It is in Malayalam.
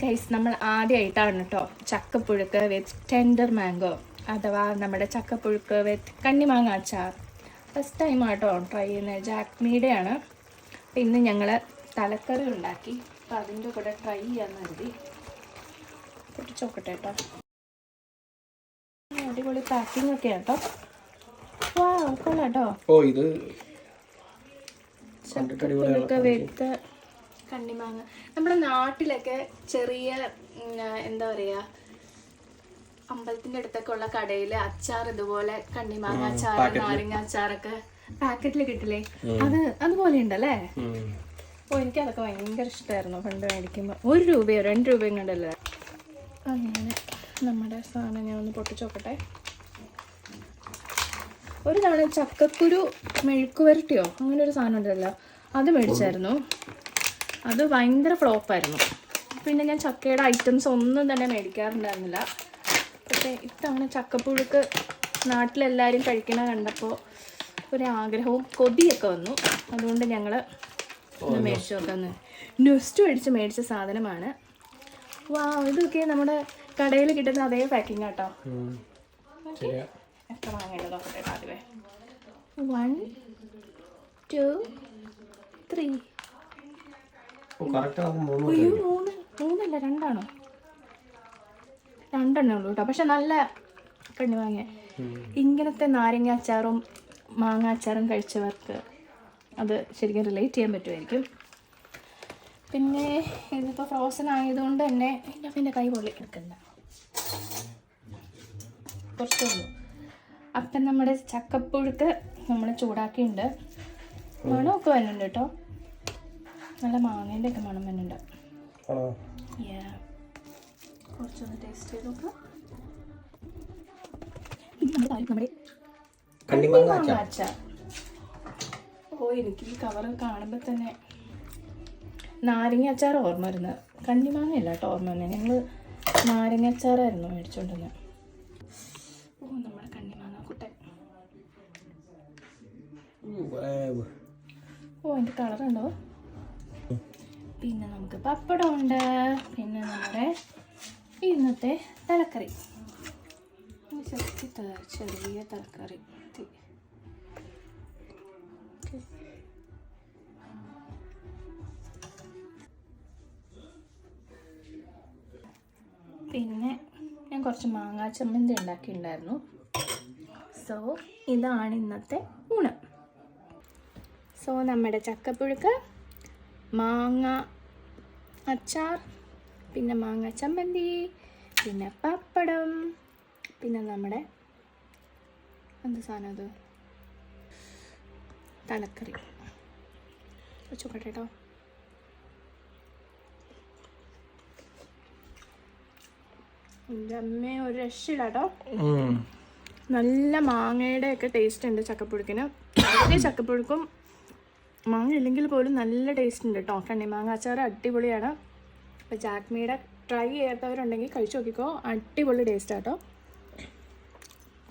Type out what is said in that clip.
ഗൈസ് നമ്മൾ ആദ്യമായിട്ടാണ് കേട്ടോ ചക്കപ്പുഴുക്ക് വിത്ത് ടെൻഡർ മാംഗോ അഥവാ നമ്മുടെ ചക്കപ്പുഴുക്ക് വിത്ത് കണ്ണിമാങ്ങ അച്ചാർ. ഫസ്റ്റ് ടൈം ആട്ടോ ട്രൈ ചെയ്യുന്നത് ജാക്മീഡയാണ് അപ്പം ഇന്ന് ഞങ്ങൾ തലക്കറി ഉണ്ടാക്കി. അപ്പം അതിന്റെ കൂടെ ട്രൈ ചെയ്യാൻ കരുതി. പൊട്ടിച്ചോക്കട്ടെ കേട്ടോ അടിപൊളി പാക്കിംഗ് ഒക്കെ കേട്ടോ വാ കൊള്ളാട്ടോ ഓ ഇത് ചക്കപ്പുഴുക്ക് വിത്ത് കണ്ണിമാങ്ങ. നമ്മുടെ നാട്ടിലൊക്കെ ചെറിയ എന്താ പറയാ അമ്പലത്തിന്റെ അടുത്തൊക്കെ ഉള്ള കടയിൽ അച്ചാർ ഇതുപോലെ കണ്ണിമാങ്ങ അച്ചാർ നാരങ്ങ അച്ചാറൊക്കെ പാക്കറ്റിൽ കിട്ടില്ലേ? അത് അതുപോലെ ഉണ്ടല്ലേ? ഓ എനിക്ക് അതൊക്കെ ഭയങ്കര ഇഷ്ടമായിരുന്നു പണ്ട് മേടിക്കുമ്പോൾ ഒരു രൂപയോ രണ്ട് രൂപയും കണ്ടല്ലേ? അങ്ങനെ നമ്മുടെ സാധനം ഞാൻ ഒന്ന് പൊട്ടിച്ചോക്കട്ടെ ഒരു തവണ ചക്കക്കുരു മെഴുക്കുവരട്ടിയോ? അങ്ങനെ ഒരു സാധനം ഉണ്ടല്ലോ. അത് മേടിച്ചായിരുന്നു. അത് ഭയങ്കര ഫ്ലോപ്പായിരുന്നു പിന്നെ ഞാൻ ചക്കയുടെ ഐറ്റംസ് ഒന്നും തന്നെ മേടിക്കാറുണ്ടായിരുന്നില്ല. പക്ഷേ ഇത്തവണ ചക്കപ്പുഴുക്ക് നാട്ടിലെല്ലാവരും കഴിക്കണ കണ്ടപ്പോൾ ഒരു ആഗ്രഹവും കൊതിയൊക്കെ വന്നു. അതുകൊണ്ട് ഞങ്ങൾ മേടിച്ചു നോക്കാന്ന്. ന്യൂസ്റ്റു മേടിച്ച് മേടിച്ച സാധനമാണ്. വാ ഇതൊക്കെ നമ്മുടെ കടയിൽ കിട്ടുന്ന അതേ പാക്കിംഗ് കേട്ടോ എത്ര വാങ്ങേണ്ടത് ആദ്യമേ? വൺ ടു ത്രീ ഓ കറക്റ്റ് ആകുമ്പോൾ മൂന്ന് അയ്യോ മൂന്ന് മൂന്നല്ല രണ്ടാണോ? രണ്ടെണ്ണേ ഉള്ളൂ കേട്ടോ പക്ഷെ നല്ല കണ്ണി വാങ്ങിയ. ഇങ്ങനത്തെ നാരങ്ങ അച്ചാറും മാങ്ങ അച്ചാറും കഴിച്ചവർക്ക് അത് ശരിക്കും റിലേറ്റ് ചെയ്യാൻ പറ്റുമായിരിക്കും. പിന്നെ ഇതിപ്പോൾ ഫ്രോസൺ ആയതുകൊണ്ട് തന്നെ എന്റെ എന്റെ കൈ പൊള്ളി എടുക്കണ്ട. കുറച്ചേ ഉള്ളൂ. അപ്പം നമ്മുടെ ചക്കപ്പുഴുക്ക് നമ്മൾ ചൂടാക്കിയിട്ടുണ്ട്. മണമൊക്കെ വരുന്നുണ്ട് കേട്ടോ നല്ല മാങ്ങേന്റെ ഒക്കെ മണം വരുന്നുണ്ട്. കുറച്ചൊന്ന് ടേസ്റ്റ് ചെയ്ത് നോക്കാം. നമ്മുടെ കണ്ണിമാങ്ങ അച്ചാർ ഓ എനിക്ക് ഈ കവർ കാണുമ്പോൾ തന്നെ നാരങ്ങ അച്ചാർ ഓർമ്മ വരുന്നത്. കണ്ണിമാങ്ങ അല്ല കേട്ടോ ഓർമ്മ വരുന്നത്. ഞങ്ങൾ നാരങ്ങ അച്ചാറായിരുന്നു മേടിച്ചോണ്ടിരുന്നത് ഓ നമ്മുടെ കണ്ണിമാങ്ങ കുട്ടൻ. ഓ അതിന്റെ കളറുണ്ടോ പിന്നെ നമുക്ക് പപ്പടം ഉണ്ട്. പിന്നെ നമ്മുടെ ഇന്നത്തെ തലക്കറി. ചെറിയ തലക്കറി. പിന്നെ ഞാൻ കുറച്ച് മാങ്ങാ ചമ്മന്തി ഉണ്ടാക്കിയിട്ടുണ്ടായിരുന്നു. സോ ഇതാണ് ഇന്നത്തെ ഊണ്. സോ നമ്മുടെ ചക്കപ്പുഴുക്ക് മാങ്ങ അച്ചാർ പിന്നെ മാങ്ങ ചമ്മന്തി പിന്നെ പപ്പടം പിന്നെ നമ്മുടെ എന്ത് സാധനം അത്? തലക്കറി. വെച്ചോക്കട്ടെ കേട്ടോ. എന്റെ അമ്മയെ ഒരു രക്ഷയില്ല കേട്ടോ. നല്ല മാങ്ങയുടെ ഒക്കെ ടേസ്റ്റ് ഉണ്ട് ചക്കപ്പുഴുക്കിന്. ചക്കപ്പുഴുക്കും മാങ്ങ ഇല്ലെങ്കിൽ പോലും നല്ല ടേസ്റ്റ് ഉണ്ട് കേട്ടോ കണ്ണിമാങ്ങ അച്ചാർ അടിപൊളിയാണ്. അപ്പോൾ ജാക്മിയുടെ ട്രൈ ചെയ്യാത്തവരുണ്ടെങ്കിൽ കഴിച്ചു നോക്കിക്കോ. അടിപൊളി ടേസ്റ്റ് ആട്ടോ